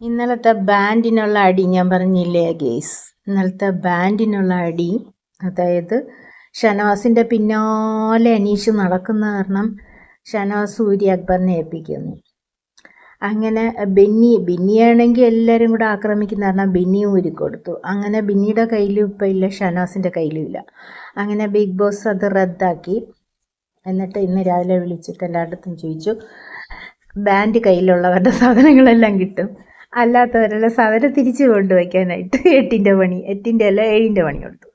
ഇന്നലത്തെ ബാൻഡിനുള്ള അടി ഞാൻ പറഞ്ഞില്ലേ ഗേസ്? ഇന്നലത്തെ ബാൻഡിനുള്ള അടി അതായത് ഷനവാസിന്റെ പിന്നാലെ അനീഷ് നടക്കുന്ന കാരണം ഷനവാസ് സൂര്യ അക്ബറിനെ ഏൽപ്പിക്കുന്നു. അങ്ങനെ ബെന്നി ബിന്നിയാണെങ്കിൽ എല്ലാവരും കൂടെ ആക്രമിക്കുന്ന കാരണം ബിന്നിയും ഊരിക്കൊടുത്തു അങ്ങനെ ബിന്നിയുടെ കയ്യിലും ഇപ്പം ഇല്ല ഷനവാസിന്റെ കയ്യിലും ഇല്ല. അങ്ങനെ ബിഗ് ബോസ് അത് റദ്ദാക്കി. എന്നിട്ട് ഇന്ന് രാവിലെ വിളിച്ചിട്ട് എല്ലായിടത്തും ചോദിച്ചു ബാൻഡ് കയ്യിലുള്ളവരുടെ സാധനങ്ങളെല്ലാം കിട്ടും. അല്ലാത്തവരെല്ലാം സാധനം തിരിച്ചു കൊണ്ടുവയ്ക്കാനായിട്ട് എട്ടിന്റെ പണി എട്ടിന്റെ അല്ല ഏഴിന്റെ പണി കൊടുത്തു.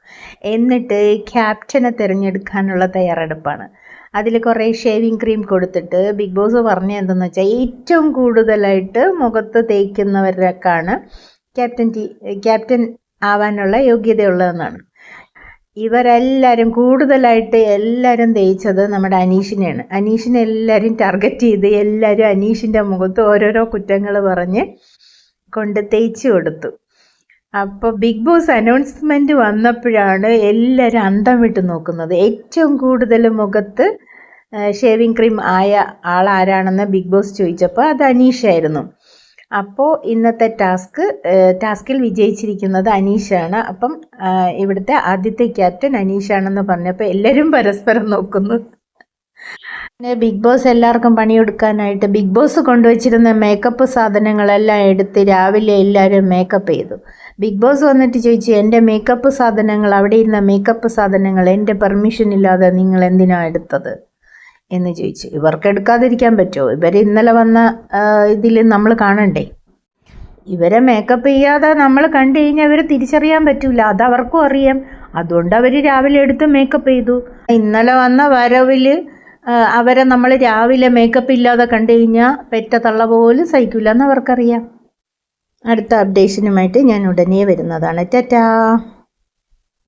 എന്നിട്ട് ക്യാപ്റ്റനെ തിരഞ്ഞെടുക്കാനുള്ള തയ്യാറെടുപ്പാണ്. അതിൽ കുറേ ഷേവിങ് ക്രീം കൊടുത്തിട്ട് ബിഗ് ബോസ് പറഞ്ഞ എന്തെന്ന് വെച്ചാൽ ഏറ്റവും കൂടുതലായിട്ട് മുഖത്ത് തേക്കുന്നവരൊക്കെയാണ് ക്യാപ്റ്റൻ ടി ക്യാപ്റ്റൻ ആവാനുള്ള യോഗ്യതയുള്ളതെന്നാണ്. ഇവരെല്ലാവരും കൂടുതലായിട്ട് എല്ലാവരും തേച്ചത് നമ്മുടെ അനീഷിനെയാണ്. അനീഷിനെ എല്ലാവരും ടാർഗറ്റ് ചെയ്ത് എല്ലാവരും അനീഷിന്റെ മുഖത്ത് ഓരോരോ കുറ്റങ്ങൾ പറഞ്ഞ് കൊണ്ട് തേച്ച് കൊടുത്തു. അപ്പോൾ ബിഗ് ബോസ് അനൗൺസ്മെന്റ് വന്നപ്പോഴാണ് എല്ലാവരും അന്തം വിട്ട് നോക്കുന്നത്. ഏറ്റവും കൂടുതൽ മുഖത്ത് ഷേവിംഗ് ക്രീം ആയ ആൾ ആളാരാണെന്ന് ബിഗ് ബോസ് ചോദിച്ചപ്പോൾ അത് അനീഷായിരുന്നു അപ്പോൾ ഇന്നത്തെ ടാസ്ക് ടാസ്കിൽ വിജയിച്ചിരിക്കുന്നത് അനീഷാണ് അപ്പം ഇവിടുത്തെ ആദ്യത്തെ ക്യാപ്റ്റൻ അനീഷാണെന്ന് പറഞ്ഞപ്പോൾ എല്ലാവരും പരസ്പരം നോക്കുന്നു. പിന്നെ ബിഗ് ബോസ് എല്ലാവർക്കും പണിയെടുക്കാനായിട്ട് ബിഗ് ബോസ് കൊണ്ടുവച്ചിരുന്ന മേക്കപ്പ് സാധനങ്ങളെല്ലാം എടുത്ത് രാവിലെ എല്ലാവരും മേക്കപ്പ് ചെയ്തു. ബിഗ് ബോസ് വന്നിട്ട് ചോദിച്ചു എന്റെ മേക്കപ്പ് സാധനങ്ങൾ അവിടെ ഇരുന്ന മേക്കപ്പ് സാധനങ്ങൾ എന്റെ പെർമിഷൻ ഇല്ലാതെ നിങ്ങൾ എന്തിനാണ് എടുത്തത്? എന്ന് ചോദിച്ചു. ഇവർക്ക് എടുക്കാതിരിക്കാൻ പറ്റുമോ? ഇവർ ഇന്നലെ വന്ന ഇതിൽ നമ്മൾ കാണണ്ടേ? ഇവരെ മേക്കപ്പ് ചെയ്യാതെ നമ്മൾ കണ്ടു കഴിഞ്ഞാൽ അവർ തിരിച്ചറിയാൻ പറ്റില്ല അത് അവർക്കും അറിയാം. അതുകൊണ്ട് അവർ രാവിലെ എടുത്ത് മേക്കപ്പ് ചെയ്തു. ഇന്നലെ വന്ന വരവിൽ അവരെ നമ്മൾ രാവിലെ മേക്കപ്പ് ഇല്ലാതെ കണ്ടു കഴിഞ്ഞാൽ പെറ്റ തള്ള പോലും സഹിക്കില്ല എന്ന് അവർക്കറിയാം. അടുത്ത അപ്ഡേഷനുമായിട്ട് ഞാൻ ഉടനെ വരുന്നതാണ്. ടാറ്റാ!